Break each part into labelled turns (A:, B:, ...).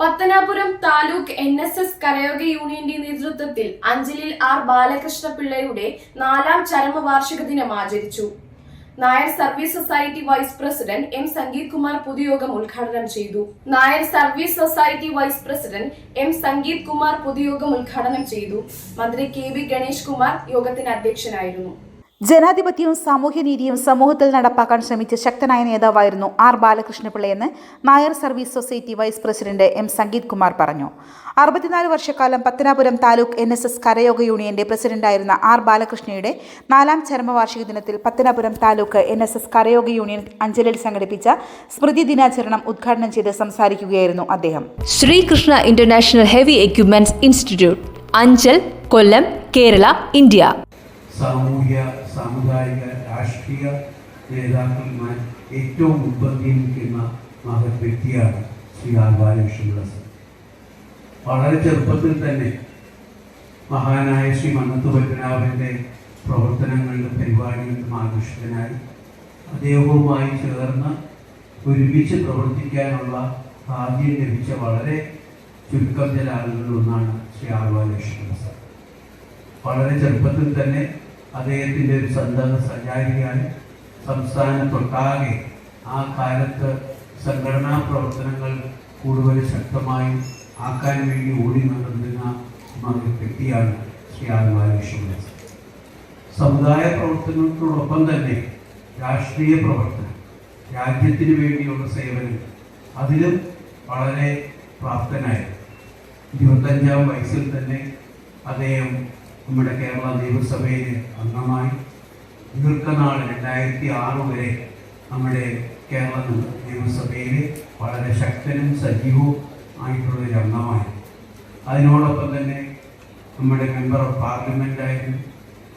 A: Pathanapuram taluk N S S കരയോഗ യൂണിയന്റെ നേതൃത്വത്തിൽ അഞ്ചലിൽ R Balakrishna പിള്ളയുടെ നാലാം ചരമവാർഷിക ദിനം ആചരിച്ചു. Nair service society vice president M Sangeeth Kumar പൊതുയോഗം ഉദ്ഘാടനം ചെയ്തു. Nair service society vice president M Sangeeth Kumar പൊതുയോഗം ഉദ്ഘാടനം ചെയ്തു. മന്ത്രി കെ വി ഗണേഷ് കുമാർ യോഗത്തിന് അധ്യക്ഷനായിരുന്നു.
B: ജനാധിപത്യവും സാമൂഹ്യനീതിയും സമൂഹത്തിൽ നടപ്പാക്കാൻ ശ്രമിച്ച ശക്തനായ നേതാവായിരുന്നു R ബാലകൃഷ്ണപിള്ളയെന്ന് Nair service society vice president M Sangeeth Kumar പറഞ്ഞു. അറുപത്തിനാല് വർഷക്കാലം Pathanapuram taluk N S S കരയോഗ യൂണിയന്റെ പ്രസിഡന്റായിരുന്ന ആർ ബാലകൃഷ്ണയുടെ നാലാം ചരമവാർഷിക ദിനത്തിൽ Pathanapuram taluk N S S കരയോഗ union അഞ്ചലിൽ സംഘടിപ്പിച്ച സ്മൃതി ദിനാചരണം ഉദ്ഘാടനം ചെയ്ത് സംസാരിക്കുകയായിരുന്നു അദ്ദേഹം.
C: Sreekrishna international heavy equipments institute Anchal Kollam Kerala India.
D: സാമൂഹ്യ സാമുദായിക രാഷ്ട്രീയ നേതാക്കന്മാർ ഏറ്റവും മുൻപന്തിയിൽ നിൽക്കുന്ന മഹത് ശ്രീ ആർ ബാലകൃഷ്ണദാസ് വളരെ ചെറുപ്പത്തിൽ തന്നെ മഹാനായ ശ്രീ മന്നത്ത് പത്മനാഭന്റെ പ്രവർത്തനങ്ങളിലും പരിപാടികളിലും ആകർഷിതനായി അദ്ദേഹവുമായി ചേർന്ന് ഒരുമിച്ച് പ്രവർത്തിക്കാനുള്ള ആദ്യം ലഭിച്ച വളരെ ചുരുക്കം ചില ആളുകളിൽ ഒന്നാണ് ശ്രീ ആർ ബാലകൃഷ്ണദാസ് വളരെ ചെറുപ്പത്തിൽ തന്നെ അദ്ദേഹത്തിന്റെ ഒരു സന്തത സഞ്ചാരിയായി സംസ്ഥാനത്തൊട്ടാകെ ആ കാലത്ത് സംഘടനാ പ്രവർത്തനങ്ങൾ കൂടുതൽ ശക്തമായി ആക്കാൻ വേണ്ടി ഓടി നടന്നിരുന്ന വ്യക്തിയാണ് ശ്രീ ആർ ബാലകൃഷ്ണൻ സമുദായ പ്രവർത്തനത്തോടൊപ്പം തന്നെ രാഷ്ട്രീയ പ്രവർത്തനം രാജ്യത്തിന് വേണ്ടിയുള്ള സേവനം അതിലും വളരെ പ്രാപ്തനായിരുന്നു. ഇരുപത്തഞ്ചാം വയസ്സിൽ തന്നെ അദ്ദേഹം നമ്മുടെ കേരള നിയമസഭയിൽ അംഗമായി ദീർഘനാൾ രണ്ടായിരത്തി ആറ് വരെ നമ്മുടെ കേരള നിയമസഭയിൽ വളരെ ശക്തനും സജീവവും ആയിട്ടുള്ള ഒരു അംഗമായി അതിനോടൊപ്പം തന്നെ നമ്മുടെ മെമ്പർ ഓഫ് പാർലമെന്റായാലും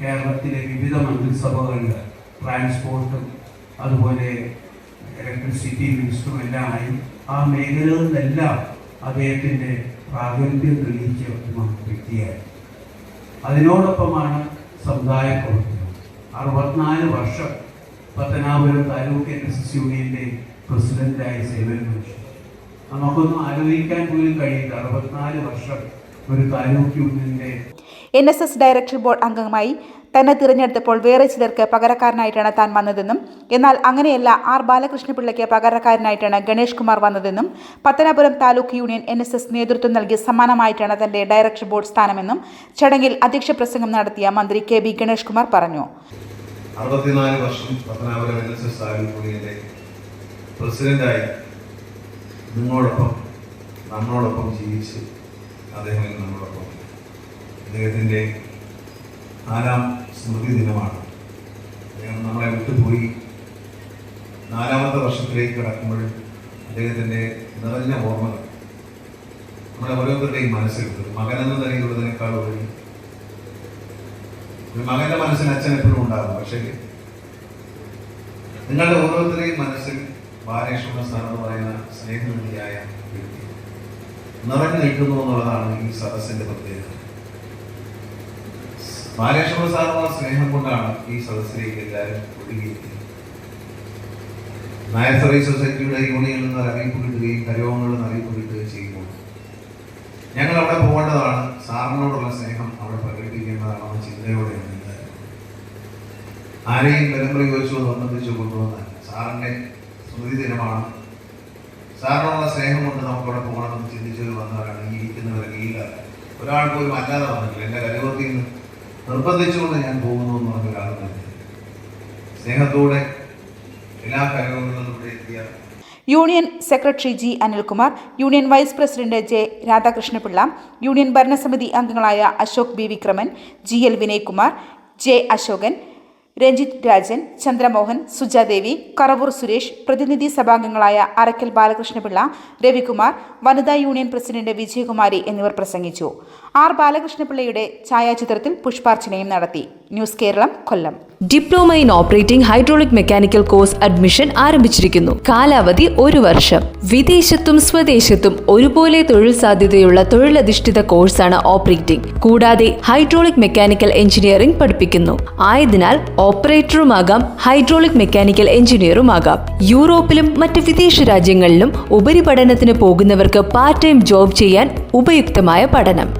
D: കേരളത്തിലെ വിവിധ മന്ത്രിസഭകളിൽ ട്രാൻസ്പോർട്ടും അതുപോലെ ഇലക്ട്രിസിറ്റി മിനിസ്റ്ററും എല്ലാം ആയി. ആ മേഖലകളിലെല്ലാം അദ്ദേഹത്തിന്റെ പ്രാഗൽഭ്യം തെളിയിച്ച ഒരു അതിനോടൊപ്പമാണ് സമുദായ പ്രവർത്തനം അറുപത്തിനാല് വർഷം Pathanapuram taluk N S S യൂണിയന്റെ പ്രസിഡന്റായി സേവനമനുഷ്ഠിച്ചു നമുക്കൊന്നും ആലോചിക്കാൻ പോലും കഴിയില്ല. അറുപത്തിനാല് വർഷം ഒരു താലൂക്ക് യൂണിയന്റെ
B: N S S director board അംഗമായി തന്നെ തിരഞ്ഞെടുത്തപ്പോൾ വേറെ ചിലർക്ക് പകരക്കാരനായിട്ടാണ് താൻ വന്നതെന്നും എന്നാൽ അങ്ങനെയല്ല ആർ ബാലകൃഷ്ണപിള്ളയ്ക്ക് പകരക്കാരനായിട്ടാണ് ഗണേഷ് കുമാർ വന്നതെന്നും Pathanapuram taluk union N S S നേതൃത്വം നൽകി സമ്മാനമായിട്ടാണ് തന്റെ ഡയറക്ടർ ബോർഡ് സ്ഥാനമെന്നും ചടങ്ങിൽ അധ്യക്ഷ പ്രസംഗം നടത്തിയ മന്ത്രി കെ ബി ഗണേഷ് കുമാർ പറഞ്ഞു.
E: അറുപത്തിനാല് വർഷം പത്തനാപുരം പ്രസിഡന്റായി നമ്മളോടൊപ്പം ജീവിച്ച് അദ്ദേഹം നമ്മളോടൊപ്പം അദ്ദേഹത്തിന്റെ നാലാം സ്മൃതി ദിനമാണ്. അദ്ദേഹം നമ്മളെ വിട്ടുപോയി. നാലാമത്തെ വർഷത്തിലേക്ക് കടക്കുമ്പോൾ അദ്ദേഹത്തിന്റെ നിറഞ്ഞ ഓർമ്മകൾ നമ്മുടെ ഓരോരുത്തരുടെയും മനസ്സിലുണ്ട്. മകനെന്ന നിലയിലുള്ളതിനേക്കാൾ ഉപരി ഒരു മകന്റെ മനസ്സിൽ അച്ഛൻ എപ്പോഴും ഉണ്ടാകും. പക്ഷേ നിങ്ങളുടെ ഓരോരുത്തരുടെയും മനസ്സിൽ ബാലേഷ്ണ സാർ എന്ന് പറയുന്ന സ്നേഹനിധിയായ വ്യക്തി നിറഞ്ഞു നിൽക്കുന്നു എന്നുള്ളതാണ് ഈ സദസ്സിന്റെ പ്രത്യേകത. ബാലകൃഷ്ണ സാറിനുള്ള സ്നേഹം കൊണ്ടാണ് ഈ സദസ്സിലേക്ക് എല്ലാവരും ഒഴുകിയിരിക്കുന്നത് നായർ സർവീസ് സൊസൈറ്റിയുടെ യൂണിയനിൽ നിന്ന് അറിയിപ്പ് കിട്ടുകയും കരോങ്ങളിൽ നിന്ന് കിട്ടുകയും ചെയ്യുമ്പോൾ ഞങ്ങൾ അവിടെ പോകേണ്ടതാണ്. സാറിനോടുള്ള സ്നേഹം അവിടെ പ്രകടിപ്പിക്കേണ്ടതാണെന്ന ചിന്തയോടെയാണ് ആരെയും ബലം പ്രയോഗിച്ചു നിർബന്ധിച്ചു കൊണ്ടുവന്നാൽ സാറിന്റെ സ്മൃതി ദിനമാണ്. സാറിനോടുള്ള സ്നേഹം കൊണ്ട് നമുക്കവിടെ പോകണമെന്ന് ചിന്തിച്ചത് വന്നവരാണ്. ഈ ഇരിക്കുന്നവരൊക്കെ. ഇല്ല കാലം ഒരാൾ പോലും അല്ലാതെ വന്നിട്ടില്ല. എന്റെ കരുവത്തിൽ നിന്ന് നിർബന്ധിച്ചുകൊണ്ട് ഞാൻ പോകുന്നു എന്ന് പറഞ്ഞ ഒരാൾ സ്നേഹത്തോടെ എല്ലാ കാര്യങ്ങളും എത്തിയ
B: union secretary G Anilkumar union vice president J Radhakrishnapillai union ഭരണസമിതി അംഗങ്ങളായ Ashok B Vikraman G L Vinaykumar J Ashokan Ranjith Rajan Chandramohan Sujadevi Karavoor Suresh പ്രതിനിധി സഭാംഗങ്ങളായ അറക്കൽ ബാലകൃഷ്ണപിള്ള രവികുമാർ വനിതാ യൂണിയൻ പ്രസിഡന്റ് വിജയകുമാരി എന്നിവർ പ്രസംഗിച്ചു. ആർ ബാലകൃഷ്ണപിള്ളയുടെ ഛായാചിത്രത്തിൽ പുഷ്പാർച്ചനയും നടത്തി. News Keralam Kollam.
C: Diploma in operating hydraulic mechanical course admission ആരംഭിച്ചിരിക്കുന്നു. കാലാവധി ഒരു വർഷം. വിദേശത്തും സ്വദേശത്തും ഒരുപോലെ തൊഴിൽ സാധ്യതയുള്ള തൊഴിലധിഷ്ഠിത കോഴ്സാണ് ഓപ്പറേറ്റിംഗ്. കൂടാതെ ഹൈഡ്രോളിക് മെക്കാനിക്കൽ എഞ്ചിനീയറിംഗ് പഠിപ്പിക്കുന്നു. ആയതിനാൽ ഓപ്പറേറ്ററുമാകാം ഹൈഡ്രോളിക് മെക്കാനിക്കൽ എഞ്ചിനീയറുമാകാം. യൂറോപ്പിലും മറ്റ് വിദേശ രാജ്യങ്ങളിലും ഉപരിപഠനത്തിന് പോകുന്നവർക്ക് പാർട്ട് ടൈം ജോബ് ചെയ്യാൻ ഉപയുക്തമായ പഠനം.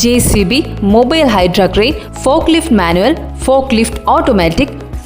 C: J C B mobile hydra crane fork lift manual fork lift automatic